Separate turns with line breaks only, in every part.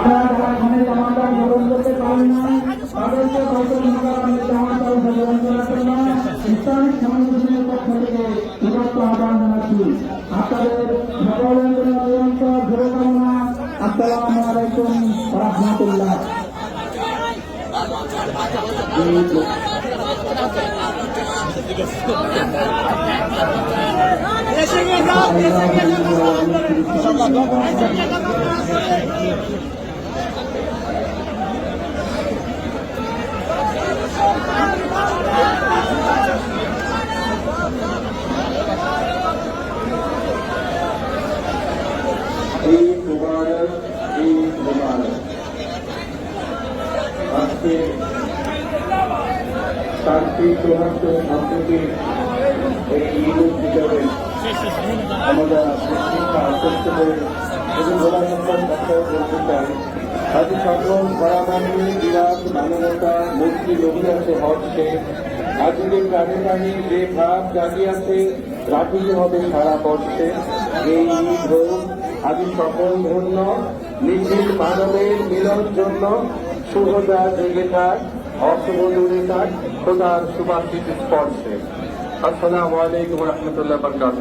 আপনারা যারা এখানে জামাটা গ্রহণ করতে পারেন না। তাদেরকে হয়তো নিরাপদে জামাটা গ্রহণ করার জন্য ইসলামিক আলাইকুম রহমতুল্লাহ।
ঈদ মুবারক ঈদ মুবারক আজকে শান্তি সৌহার্দ্য সম্প্রীতি এই ঈদ উদ্যোগে আমরা আশ্বস্ত করে এবং গোলাসম্পদ কথা বলতে চাই আজ সকল ঘোড়াবাহিনী বিরাট মানবতা মুক্তি অভিলাষে হচ্ছে আজকে প্রাণী প্রাণী যে ভাব জাগিয়াছে সারা বর্ষে এই ঈদ হোক আদি সকল ধন্য, নিখিল মানবের মিলন জন্য শুভদা জেগে থাক অশুভ দূরে থাক খোদার সুবাসিত স্পর্শে। আসসালামু আলাইকুম রহমতুল্লাহ বরকাত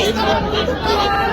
ঈদ মুবারক